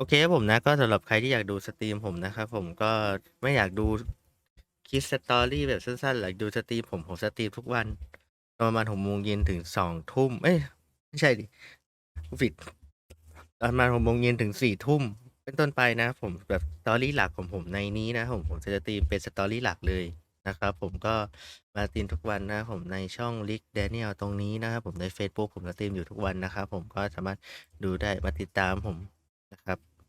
โอเคครับผมนะ ก็สำหรับใครที่อยากดูสตรีมผมนะครับผมก็ไม่อยากดูคลิปสตอรี่แบบสั้นๆหรือดูสตรีมผมผมสตรีมทุกวัน ประมาณหกโมงเย็นถึงสองทุ่มเอ้ย ไม่ใช่ดิผิดประมาณหกโมงเย็นถึงสี่ทุ่มเป็นต้นไปนะผมแบบสตอรี่หลักของผมในนี้นะผมผมจะสตรีมเป็นสตอรี่หลักเลยนะครับผมก็มาตีมทุกวันนะผมในช่องลิกแดเนียลตรงนี้นะครับผมใน Facebook ผมสตรีมอยู่ทุกวันนะครับผมก็สามารถดูได้มาติดตามผม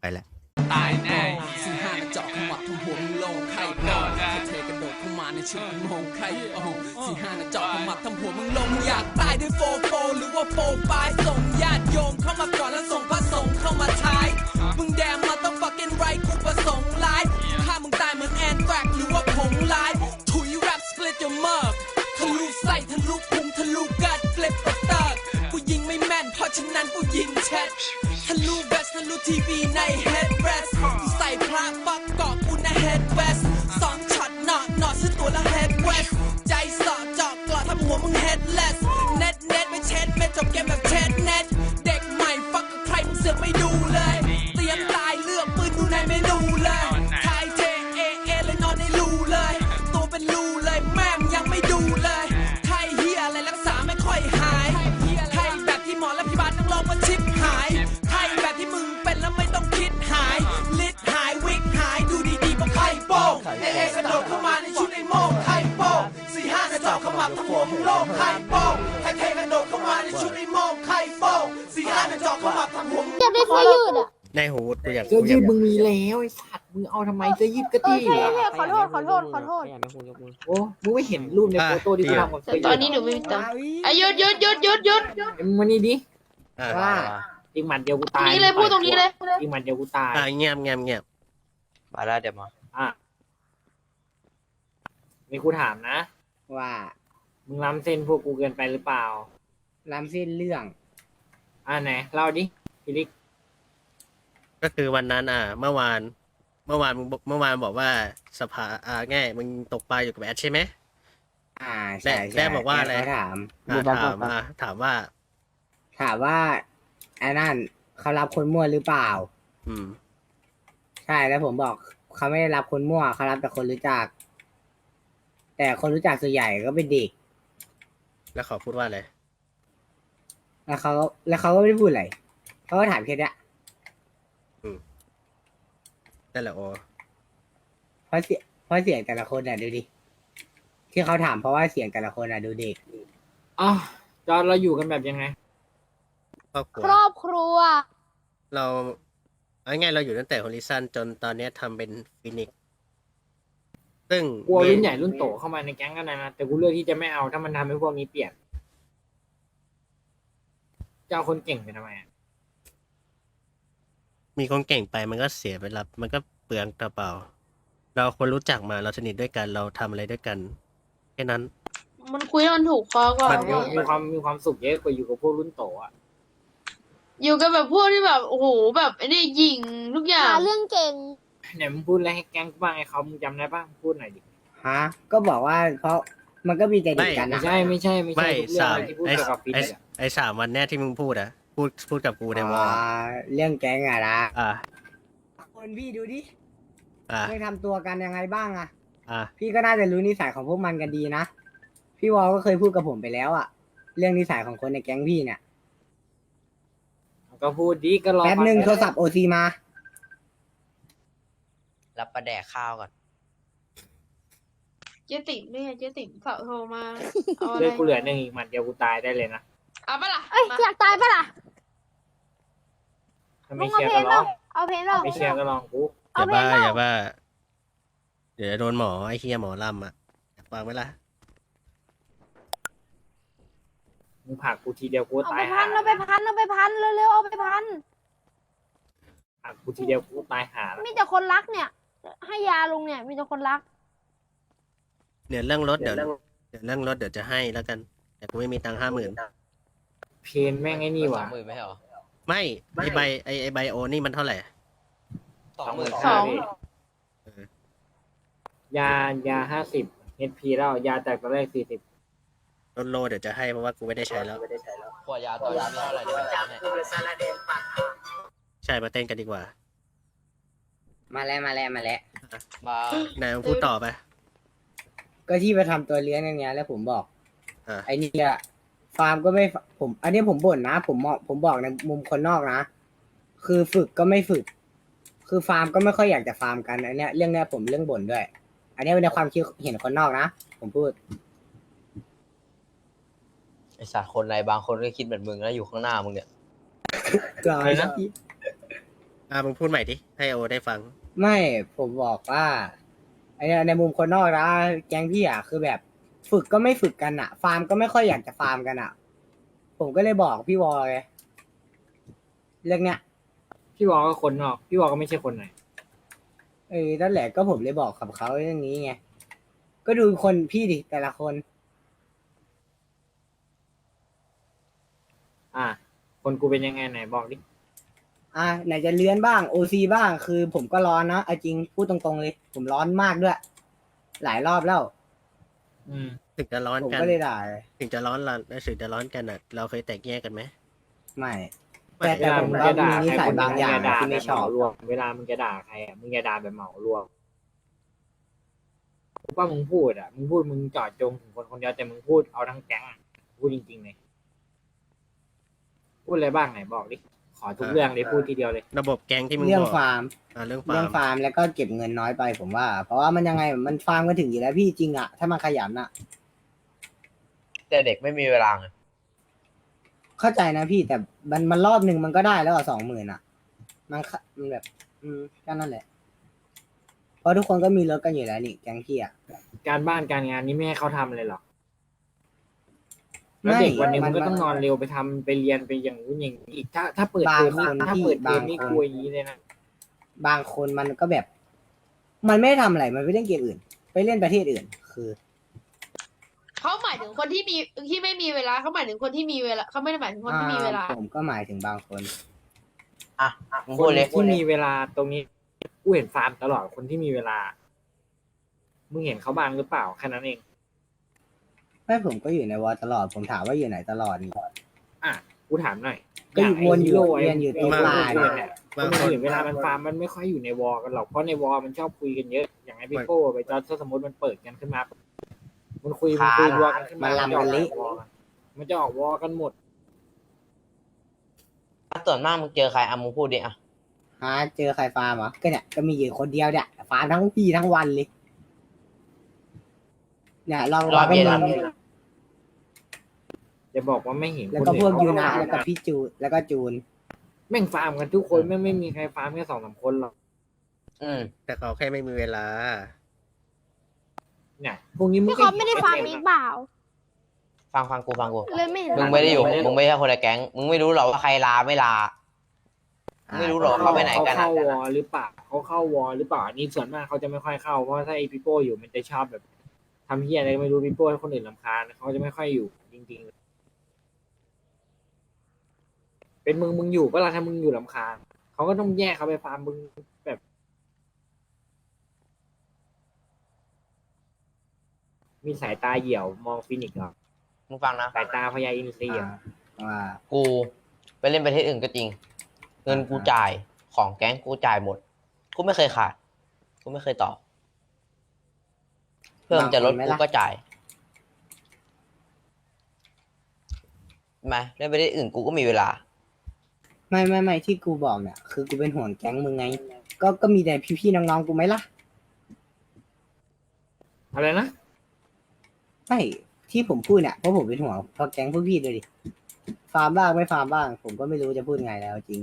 ไปแล้วตายแน่สี่ห้าเจาะขมับทำหัวมึงลงไข่โดนแค่เธอกระโดดเข้ามาในชุดมึงงไข่โอ้สี่ห้าเจาะขมับทำหัวมึงลงมึงอยากตายด้วยโฟโฟหรือว่าโฟปลายส่งญาติโยมเข้ามาก่อนแล้วส่งพระสงฆ์เข้ามาท้ายมึงแดงมาต้อง fucking right กูประสงค์ร้ายถ้ามึงตายเหมือนแอนแฟกหรือว่าผงลายถุยแรปส p ลิต your mug ทะลุไส้ทะลุพุงทะลุกัดเฟลิปเตอร์กูยิงไม่แม่นเพราะฉะนั้นกูยิงแชททะลุเวส นั่นรู้ทีวีในเฮดเรสที่ใส่พระปักเกาะกูในเฮดเวสสอง มาในชุดไอ้โม่งไข่โป้งสี่ห้ากระจอกขมับทั้งหัวมึงโล่งไข่โป้งไทยเทกระโดดเข้ามาในชุดไอ้โม่งไข่โป้งสี่ห้ากระจอกขมับทั้งหัวมึงอยากได้เสื้อยืดอะในหูกูอยากเสื้อกูอยืยากดมึงมีแล้วไอ้สัตว์มึงเอาทำไมเสื้อยืดก็เออตี้ใช่อยู่ใช่อะขอโทษขอโทษขอโทษโอ้มึงไม่เห็นรูปในโฟโต้ที่กูทำกับเสื้อยืดตอนนี้หนูไม่มีตังค์อะหยุดหยุดหยุดหยุดหยุดมึงมานี่ดิอ่าว่าอีกหมัดเดียวกูตรงตายนี้เลยพูดตรงนี้เลยอีกหมัดเดียวกูตายอ่าเงียบเงียบเงียบมาแล้วเดี๋ยวมาอะ นี่กูถามนะ ว่ามึงล้ำเส้นพวกกูเกินไปหรือเปล่า ล้ำเส้นเรื่อง อะไหนเล่าดิพี่ลิกก็คือวันนั้นอ่าเมื่อวาน เมื่อวานมึงบอกเมื่อวานบอกว่าสภาอ่าง่ายมึงตกปลาอยู่กับแอดใช่ไหม อ่าแม่ใช่แม่บอกว่าอะไรแม่เขาถามอ่าถามอ่าถามว่า ถามว่าไอ้นั่นเขารับคนมั่วหรือเปล่า อืม ใช่แล้วผมบอกเขาไม่ได้รับคนมั่วเขารับแต่คนรู้จัก แต่คนรู้จักส่วนใหญ่ก็เป็นเด็ก แล้วเขาพูดว่าอะไร แล้วเขาแล้วเขาก็ไม่ได้พูดอะไรเขาก็ถามแค่เนี้ยนั่นแหละโอเพราะเสียงเพราะเสียงแต่ละคนอะดูดิที่เขาถามเพราะว่าเสียงแต่ละคนอะดูเด็กอ๋อจอนเราอยู่กันแบบยังไง ครอบครัว ครอบครัว เราเอาง่ายๆเราอยู่ตั้งแต่ฮอริซันจนตอนเนี้ยทำเป็นฟินิกซ์ ซึ่งกลัวรุ่นใหญ่รุ่นโตเข้ามาในแก๊งกันนะนะแต่กูเลือกที่จะไม่เอาถ้ามันทำให้พวกนี้เปลี่ยนจะเอาคนเก่งไปทำไมอะมีคนเก่งไปมันก็เสียไปรับมันก็เปลืองกระเป๋า เราคนรู้จักมาเราสนิทด้วยกันเราทำอะไรด้วยกันแค่นั้น มันคุยแล้วมันถูกคอกว่ามันมีมีความมีความสุขเยอะกว่าอยู่กับพวกรุ่นโตอะอยู่กันแบบพวกที่แบบโอ้โหแบบไอ้นี่ยิงทุกอย่าหาง เรื่องเก่ง ไหนมึงพูดอะไรให้แก๊งกูบ้างไอ้เขามึงจำได้ป่ะมึงพูดหน่อยดิฮะก็บอกว่าเพราะมันก็มีแต่เด็กกันไม่นะใช่ไม่ใช่ไม่ใช่ไม่ทุกเรื่องสามอะไรที่พูดไอ้เกี่ยวกับฟิตไอ้เนสอะไอ้สามวันแน่ที่มึงพูดอะพูดพูดกับกูในวอ๋ออลเรื่องแก๊งอะนะอ่าคนพี่ดูดิอ่าไม่ทำตัวกันยังไงบ้างอะอ่าพี่ก็น่าจะรู้นิสัยของพวกมันกันดีนะพี่วอลก็เคยพูดกับผมไปแล้วอะเรื่องนิสัยของคนในแก๊งพี่เนี่ยก็พูดดิก็รอแป๊บหนึ่งฟัโทรศัพท์โอซีมา รับประแดกข้าวก่อน เจ๊ติ๋มเนี่ยเจ๊ติ๋มเขาโทรมาเอาอะไรเลือกกูเหลือหนึ่งอีกหมัดเดียวกูตายได้เลยนะเอาปะล่ะเอ้ยมาอยากตายปะล่ะถ้าลุไม่งเอาเชียร์เพลก็งลเปอล่างเอาเพลงเปล่า ไม่เชียร์ก็ลองกูอเอาย่าเพลบ้างเปล่า อย่าบ้า เดี๋ยวจะโดนหมอไอ้เฮียหมอลำอะอยากฟังไหมล่ะมึงผลักกูทีเดียวกูเอาตาไปยพัหานเอาไปพันเอาไปพันเร็วๆเอาไปพันผลักกูทีเดียวกูตายหาแล้วมีแต่คนรักเนี่ย ให้ยาลุงเนี่ย มีแต่คนรัก เดี๋ยวเรื่องรถเดี๋ยวเดี๋ยวเรื่องรถเดี๋ยวจะให้แล้วกัน แต่กูไม่มีตังค์ห้าหมื่นเพนแม่งไอ้นี่สอว่ะ งหมื่นไม่ใช่เหรอไม่ไอใบไอไอใบโอนี่มันเท่าไหร่สองหมื่นสอง ยายาห้าสิบเอพีแล้ว ยาจากตอนแรกสี่สิบรถโลเดี๋ยวจะให้เพราะว่ากูไม่ได้ใช้แล้ว ขวดยาตอนนี้เท่าไหร่เดี๋ยวผมจ่ายให้ใช่มาเต้นกันดีกว่า มาแล้วมาแล้วมาแล้ว มาไหนมึงพูดต่อไป ก็ที่ไปทำตัวเลี้ยงอย่างเงี้ยแล้วผมบอกอะไอ้นี่อะฟาร์มก็ไม่ฟผม อันนี้ผมบ่นนะ ผมมองผมบอกในมุมคนนอกนะ คือฝึกก็ไม่ฝึก คือฟาร์มก็ไม่ค่อยอยากจะฟาร์มกันอันเนี้ยเรื่องเนี้ยผมเรื่องบ่นด้วย อันเนี้ยเป็นในความคิดเห็นคนนอกนะผมพูด ไอสัตว์คนในบางคนก็คิดเหมือนมึงแล้วอยู่ข้างหน้ามึงเนี่ยก่อนอะไรนะอ่ามึงพูดใหม่ดิให้โอได้ฟัง ไม่ผมบอกว่าไอ้เนี่ยในมุมคนนอกนะแก๊งพี่อะคือแบบ ฝึกก็ไม่ฝึกกันอะ ฟาร์มก็ไม่ค่อยอยากจะฟาร์มกันอะ ผมก็เลยบอกพี่วอลไงเรื่องเนี้ยพี่วอก็คนนอก พี่วอก็ไม่ใช่คนไหน เออนั่นแหละก็ผมเลยบอกกับเขาเรื่องนี้ไงก็ดูคนพี่ดิแต่ละคน อะ คนกูเป็นยังไงไหนบอกดิ อะไหนจะเลื้อนบ้างโอซีบ้างคือผมก็ร้อนนะเอาจริงพูดตรงๆเลย ผมร้อนมากด้วย หลายรอบแล้ว อืม ถึงจะร้อนผมกัน ก็เลยด่าถึงจะร้อนเราถึงจะร้อนกันอะ เราเคยแตกแยกกันไหมไม่ไม่แต่แต่ ผมเวว่าลามีนิสัยมึงจะด่าบางอย่างใครที่ไม่ชอบแบบเหารวมเวลามึงจะด่าใครอะมึงจะด่าแบบเหมารวมว่ามึงพูดอะมึงพูดมึงเจอดจงถึงคนคนเดียวแต่มึงพูดเอาทั้งแก๊งอะพูดจริงๆเลยพูดอะไรบ้างไหนบอกดิ ขอทุกเรื่องเลยพูดทีเดียวเลย ระบบแก๊งที่มึงเรื่องบอกฟาร์มอ่าเรื่องฟาเรื่องร์มฟาร์มแล้วก็เก็บเงินน้อยไปผมว่า เพราะว่ามันยังไงมันฟาร์มก็ถึงอยู่แล้วพี่จริงอะถ้ามันขยันอะแต่เด็กไม่มีเวลาไงเข้าใจนะพี่แต่มันมันรอบหนึ่งมันก็ได้แล้วสองหมื่นอะมันขะมันแบบ อืมก็นั่นแหละเพราะทุกคนก็มีรถกันอยู่แล้วนี่แก๊งพี่อะการบ้านการงานนี้ไม่ให้เขาทำเลยเหรอ แล้วเด็กวันหนึงมันก็ต้องนอนเร็วไปทำไปเรียนไปอย่างนู้นอย่างนี้อีกถ้าถ้าเปิดเทอมนี่ถ้าเปิดเทอมนี่กลัวอย่างนี้เลยนะ บางคนมันก็แบบ มันไม่ได้ทำอะไร มันไปเล่นเกมอื่น ไปเล่นประเทศอื่น คือ เขาหมายถึงคนที่มีที่ไม่มีเวลาเขาหมายถึงคนที่มีเวลาเขาไม่ได้หมายถึงคนที่มีเวลา อ่ผมก็หมายถึงบางคน อะมึงคพูดนเลยที่มีเวลาตรงนี้กูเห็นฟาร์มตลอดคนที่มีเวลา มึงเห็นเขาบ้างหรือเปล่าแค่นั้นเอง ไม่ผมก็อยู่ในวอลตลอด ผมถามว่าอยู่ไหนตลอดนี่ อะกูถามหน่อยก็อยู่างไวนอยู่ฮีโร่เรียนอยู่ไอ้ตรงไอ้ลานพวกเนี่ยคบางนคนอื่นเวลามันฟาร์มมันไม่ค่อยอยู่ในวอลกันหรอกเพราะในวอลมันชอบคุยกันเยอะ อย่างไอพี่โก้ไปจอร์จถ้าสมมติมันเปิดกันขึ้นมา มันคุยมันคุยวอลกันขึ้นมามันลำกันเละมันจะออกวอลกันหมดส่วนมากมึงเจอใครอะมึงพูดดิอะฮะเจอใครฟาร์มเหรอก็เนี่ยก็มีอยู่คนเดียวเนี่ยฟาร์มทั้งปีทั้งวันเลยเนี่ยลองรอบเย็นก็รอบมีเย็น จะบอกว่าไม่เห็นแล้วคนก็อื่พวกเขายูนะฟาร์มแล้วก็พี่จูแล้วก็จูน แม่งฟาร์มกันทุกคนไม่ไม่มีใครฟาร์มแค่สองสามคนหรอกอืมแต่เขาแค่ไม่มีเวลา เนี่ยพวกนี้มึงพี่ก็คอมไม่ได้ฟาร์มอีกเปล่า ฟังฟังกูฟังกูเลยไม่เห็นมึงไม่ได้อยู่มึงไม่ใช่คนในแก๊งมึงไม่รู้หรอกว่าใครลาไม่ลา ไม่รู้หรอกเขาไปไหนกันเขาอะเข้าวอลหรือเปล่าเขาเข้าวอลหรือเปล่าอันนี้ส่วนมากเขาจะไม่ค่อยเข้าเพราะถ้าไอพี่โป้อยู่มันจะชอบแบบทำเฮียอะไรก็ไม่รู้พี่โป้ให้คนอื่นลำคาญเขาจะไม่ค่อยอยู่จริงๆเป็นมึงมึงอยู่ก็ละถ้ามึงอยู่ลำคาญเขาก็ต้องแยกเขาไปฟาร์มมึงแบบมีสายตาเหี่ยวมองฟินิกซ์เหรอมึงฟังนะ สายตาพญาอินทรีย์อะว่า กูไปเล่นประเทศอื่นก็จริง เงินกูจ่ายของแก๊งกูจ่ายหมด กูไม่เคยขาด กูไม่เคยต่อ เพื่อมันจะลดกูก็จ่ายมาเล่นประเทศอื่นกูก็มีเวลา ไม่ไม่ไม่ที่กูบอกเนี่ยคือกูเป็นห่วงแก๊งมึงไง ก็ก็มีแต่พี่ๆน้องๆกูไหมล่ะอะไรนะ ไม่ที่ผมพูดเนี่ยเพราะผมเป็นห่วงเพราะแก๊งพวกพี่เลยดิฟาร์มบ้างไม่ฟาร์มบ้าง ผมก็ไม่รู้จะพูดไงแล้วจริง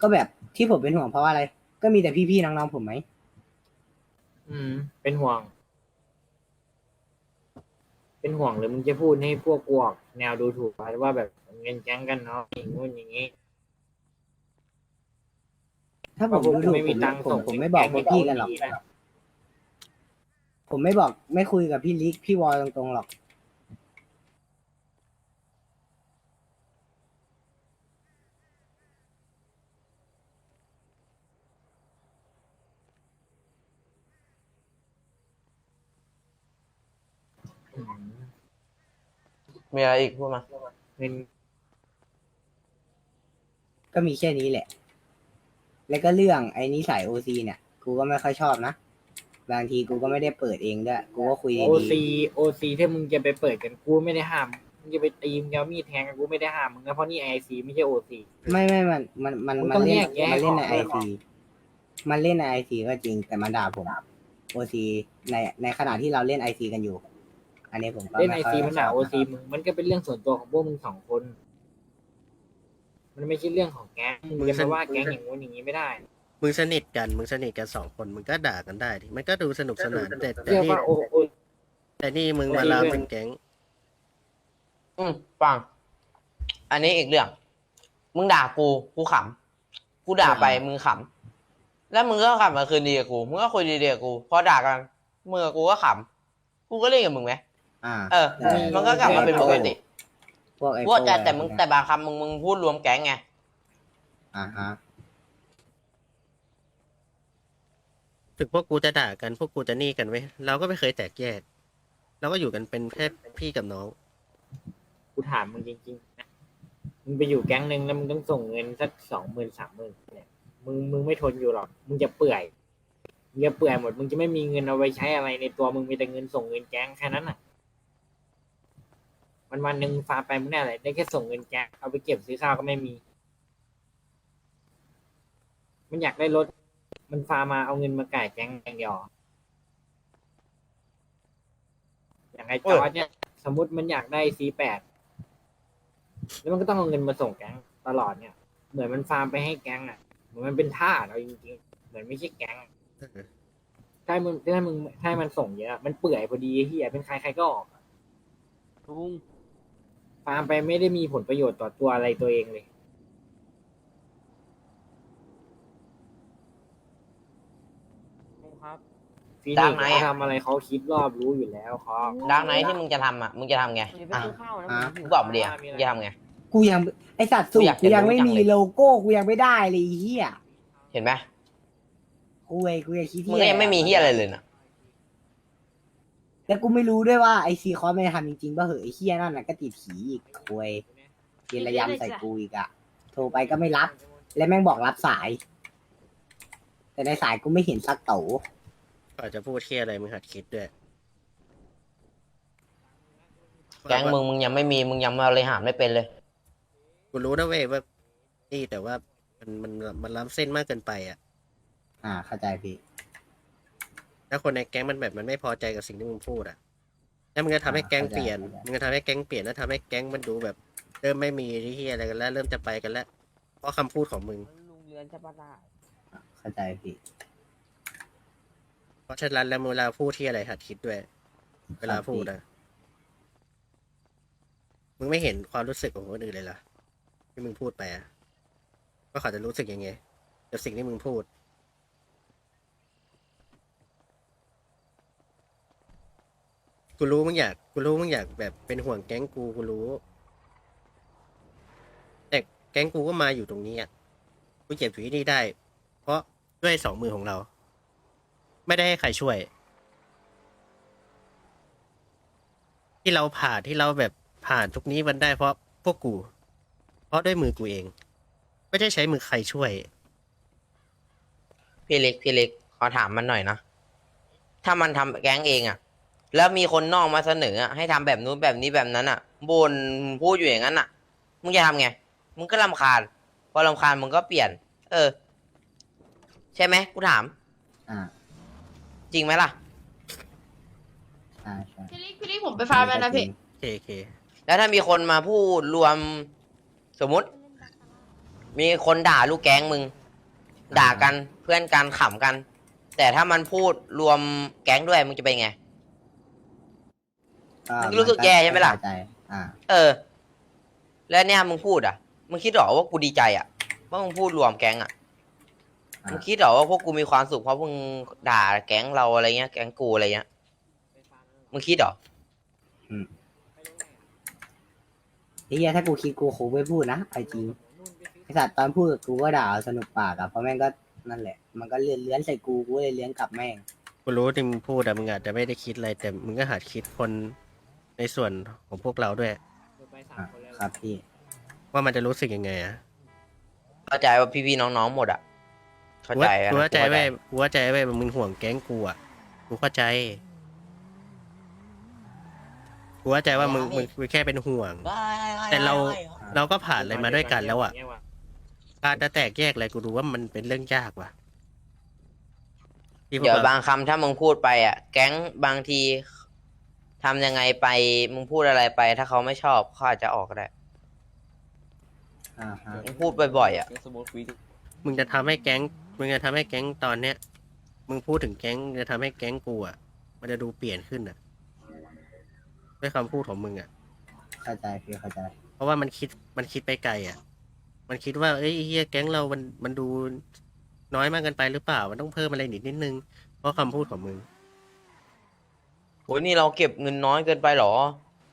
ก็แบบที่ผมเป็นห่วงเพราะว่าอะไร ก็มีแต่พี่ๆน้องๆผมไหมอืม เป็นห่วง เป็นห่วงหรือมึงจะพูดให้พวกกวกแนวดูถูกว่าแบบ เงินแก๊งกันเนาะอย่างงู้นอย่างนี้ ถ้าผมพวกดูกูถูกไม่ผมีมตังค์ผมส่งผมไม่บอกพวกพี่กันหรอกแงผมไม่บอกไม่คุยกับพี่ลิกพี่วอลตรงๆหรอกอืมมีอะไรอีกพูดมา เงิน ก็มีแค่นี้แหละ แล้วก็เรื่องไอ้นิสัยโอซีเนี่ย กูก็ไม่ค่อยชอบนะ บางทีกูก็ไม่ได้เปิดเองด้วย กูก็คุยโอดีซีโอซีถ้ามึงจะไปเปิดกันกูไม่ได้ห้าม มึงจะไปตีมึงจะเอามีดแทงกันกูไม่ได้ห้ามมึงนะเพราะนี่ไอซีไม่ใช่โอซี ๆไม่ไม่มันมันมันมึงมัต้อนงเล่นแยกแยะมันเล่นในอไออก ซีมันเล่นในไอซีก็จริงแต่มันด่าผมโอซีในในขณะที่เราเล่นไอซีกันอยู่ อันนี้ผมก็เล่นไอม่ค่ซียมันด่าชโอบซีมึงมันก็เป็นเรื่องส่วนตัวของพวกมึงสองคน มันไม่ใช่เรื่องของแก๊งมึงจะมาว่าแก๊งอย่างงู้นอย่างนี้ไม่ได้มึงสนิทกันมึงสนิทกันสองคนมึงก็ด่ากันได้ดิมันก็ดูสนุกสนานแต่แต่เรียกนี่ว่าโอโอแต่นี่มึงมาลามเป็นแก๊ง อืมฟัง อันนี้อีกเรื่อง มึงด่ากู กูขำ กูด่าไป มึงขำ แล้วมึงก็กลับมาคืนดีกับกู มึงก็คุยดีๆกับกู พอด่ากันมึงกับกูก็ขำ กูก็เล่นกับมึงไหมอ่า เออใช่มันก็กลับมาเป็นปกติ พวกไอพวกแต่โฟแต่มึงแต่บางคำมึงมึงพูดรวมแก๊งไงอ่าฮะถึงพวกกูจะด่ากันพวกกูจะนี่กันไว้ยเราก็ไม่เคยแตกแยกเราก็อยู่กันเป็นแค่พี่กับน้อง กูถามมึงจริงๆนะมึงไปอยู่แก๊งหนึ่งแล้วมึงต้องส่งเงินสักสองหมื่นสามหมื่นเนี่ยมึงมึงไม่ทนอยู่หรอก มึงจะเปื่อยมึงจะเปื่อยหมด มึงจะไม่มีเงินเอาไว้ใช้อะไรในตัวมึงมีแต่เงินส่งเงินแก๊งแค่นั้นน่ะ วันวันหนึ่งฟาร์มไปมึงได้อะไรได้แค่ส่งเงินแก๊งเอาไปเก็บซื้อข้าวก็ไม่มี มันอยากได้รถ มันฟาร์มมาเอาเงินมาก่ายแก๊งอย่างเดียวอย่างไอ้จอร์จเนี่ย สมมติมันอยากได้ C8 แล้วมันก็ต้องเอาเงินมาส่งแก๊งตลอดเนี่ย เหมือนมันฟาร์มไปให้แก๊งอะ เหมือนมันเป็นท่าสเราจริงๆ เหมือนไม่ใช่แก๊งอะถ้ามึงถ้ามึงถ้ามันส่งเยอะ มันเปื่อยพอดีไอ้เฮียเป็นใครใครก็ออกอะฟาร์มไปไม่ได้มีผลประโยชน์ต่อตัวอะไรตัวเองเลยฟีดันิงกซ์ไหนเขาอะทำอะไรเขาคิดรอบรู้อยู่แล้วเขาดังไหนที่มึงจะทำอะ มึงจะทำไงอ่าอ่ามึงบอกมาดิอะมึงจะทำไง กูยังไอสัตว์สูกูตอยารกกูยังไม่จะรู้มีจังเลย โลโก้กูยังไม่ได้เลยไอ้เฮียเห็นไหมกูเองกูยังคิดมึงก็ยังไม่มีเฮียอะไรเลยนะ แล้วกูไม่รู้ด้วยว่าไอซีคอสไม่ได้ทำจริงๆป่ะเหอะไอเฮียนั่นน่ะก็ติดผีอีกคุยเยนระยำใส่กูอีกอะโทรไปก็ไม่รับ และแม่งบอกรับสาย แต่ในสายกูไม่เห็นสักโตก่อนจะพูดเที่ยอะไรมึงหัดคิดด้วยแก๊งมึงมึงยังไม่มีมึงยังมาบริหารไม่เป็นเลย กูรู้นะเว้ยว่านี่แต่ว่ามันมันมันล้ำเส้นมากเกินไปอะ อ่า เข้าใจพี่ ถ้าคนในแก๊งมันแบบมันไม่พอใจกับสิ่งที่มึงพูดอะแล้วมึงจะทำให้แก๊งเปลี่ยนเข้าใจมึงจะทำให้แก๊งเปลี่ยนแล้วทำให้แก๊งมันดูแบบ เริ่มไม่มีที่อะไรกันแล้ว เริ่มจะไปกันแล้ว เพราะคำพูดของมึงเข้าใจพี่เพราะฉะนั้นแล้วเวลาพูดที่อะไรหัดคิดด้วย เวลาพูดอะ มึงไม่เห็นความรู้สึกของคนอื่นเลยเหรอที่มึงพูดไปอะว่าเขาจะรู้สึกยังไงกับสิ่งที่มึงพูด กูรู้มึงอยากกูรู้มึงอยากแบบเป็นห่วงแก๊งกูกูรู้ แต่แก๊งกูก็มาอยู่ตรงนี้อะกูเก็บอยู่ที่นี่ได้ เพราะด้วยสองมือของเรา ไม่ได้ให้ใครช่วย ที่เราผ่านที่เราแบบผ่านทุกนี้มันได้เพราะพวกกู เพราะด้วยมือกูเอง ไม่ได้ใช้มือใครช่วย พี่เล็กพี่เล็กขอถามมันหน่อยนะ ถ้ามันทำแก๊งเองอะ แล้วมีคนนอกมาเสนออะให้ทำแบบนู้นแบบนี้แบบนั้นอะบนพูดอยู่อย่างนั้นอะมึงจะทำไง มึงก็รำคาญ พอรำคาญมึงก็เปลี่ยน เออ ใช่ไหมกูถาม อ่าจริงไหมล่ะ ใช่ใช่พี่ลิกพี่ลิกผมไปฟาร์มแล้วนะพี่เคเคแล้วถ้ามีคนมาพูดรวมสมมุติ มีคนด่าลูกแก๊งมึง ด่ากันเพื่อนกันขำกัน แต่ถ้ามันพูดรวมแก๊งด้วยมึงจะเป็นไง มึงรู้สึกแย่ใช่ไหมล่ะเข้าใจอ่า เออ แล้วเนี่ยมึงพูดอะ มึงคิดเหรอว่ากูดีใจอะว่ามึงพูดรวมแก๊งอะ อ่ามึงคิดเหรอว่าพวกกูมีความสุขเพราะมึงด่าแก๊งเราอะไรเงี้ย แก๊งกูอะไรเงี้ย มึงคิดเหรอ ไอ้เฮียถ้ากูคิดกูคงไม่พูดนะไอจริงไอสัตว์ตอนพูดกับกูก็ด่าเอาสนุกปากอะเพราะแม่งก็นั่นแหละ มันก็เลื้อนเลื้อนใส่กูกูเลยเลื้อนกลับแม่ง กูรู้ที่มึงพูดแต่มึงอาจจะไม่ได้คิดอะไรแต่มึงก็หัดคิดคน ในส่วนของพวกเราด้วยอะครับพี่ ว่ามันจะรู้สึกยังไงอะเข้าใจว่าพี่ๆน้องๆหมดอะ เข้าใจอะกูเข้าใจกูเว้ยกูเข้าใจเว้ยมึงห่วงแก๊งกูอะกูเข้าใจกูเข้าใจว่ามึงมึงมึงแค่เป็นห่วง แต่เราเราก็ผ่านอะไรมาด้วยกันแล้วอะการจะแตกแยกอะไรกูรู้ว่ามันเป็นเรื่องยากว่ะที่พวกเดี๋ยวเรา บางคำถ้ามึงพูดไปอะ แก๊งบางที ทำยังไงไปมึงพูดอะไรไป ถ้าเขาไม่ชอบเขาอาจจะออกก็ได้อ่าฮะมึงพูดบ่อยๆอะมึงจะทำให้แก๊ง มึงจะทำให้แก๊งตอนเนี้ย มึงพูดถึงแก๊งจะทำให้แก๊งกูอะ มันจะดูเปลี่ยนขึ้นอะ ด้วยคำพูดของมึงอะ เข้าใจพี่เข้าใจเพราะว่ามันคิด มันคิดไปไกลอะ มันคิดว่า เอ้ยเฮียแก๊งเรา มัน มันดูน้อยมากเกินไปหรือเปล่า มันต้องเพิ่มอะไรนิดนิดนึง เพราะคำพูดของมึงโอ้ยนี่เราเก็บเงินน้อยเกินไปเหรอ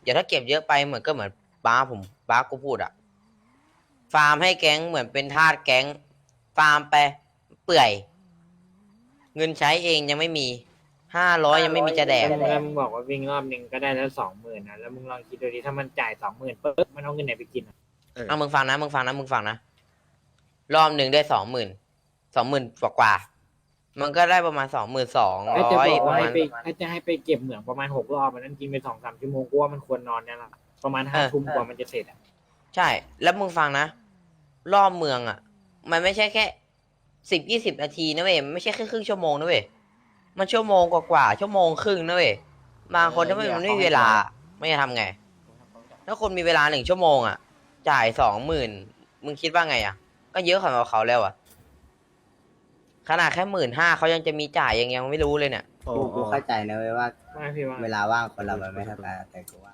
อย่าถ้าเก็บเยอะไปเหมือนก็เหมือนบ้าผมบ้ากูพูดอะฟาร์มให้แก๊งเหมือนเป็นทาสแก๊ง ฟาร์มไปเปื่อย เงินใช้เองยังไม่มีห้าร้อยยังไม่มีจะแดก แล้วมึงบอกว่าวิ่งรอบหนึ่งก็ได้แล้วสองหมื่นนะแล้วมึงลองคิดดูดิถ้ามันจ่ายสองหมื่นปุ๊บมันเอาเงินไหนไปกินอะเออเอามึงฟังนะมึงฟังนะมึงฟังนะ รอบหนึ่งได้สองหมื่นสองหมื่นกว่ากว่าๆ มันก็ได้ประมาณสองหมื่นสองถ้าจะร้อยบอกประว่าให้มาณไปถ้าจะให้ไปเก็บเหมืองประมาณหกรอบมันนั้นกินไปสองสามชั่วโมงกูว่ามันควรนอนเนี่ยแหละประมาณห้าเออทุ่มกว่ามันจะเสร็จอะใช่ แล้วมึงฟังนะ รอบเมืองอะ มันไม่ใช่แค่สิบยี่สิบนาทีนะเว้ยมันไม่ใช่แค่ครึ่งชั่วโมงนะเว้ยมันชั่วโมงกว่าๆชั่วโมงครึ่งนะเว้ยบางคนถ้ามันไม่มีเวลาไม่จะทำไง ถ้าคนมีเวลาหนึ่งชั่วโมงอะ จ่ายสองหมื่นมึงคิดว่าไงอะ ก็เยอะขนาดเขาแล้วอะ ขนาดแค่หมื่นห้าเขายังจะมีจ่ายยังยังไม่รู้เลยเนี่ยโอ้กูโหกูเข้าใจนะเว้ยว่า ไม่พี่ว่า เวลาว่างคนเรามันไม่เท่ากันแต่กูว่า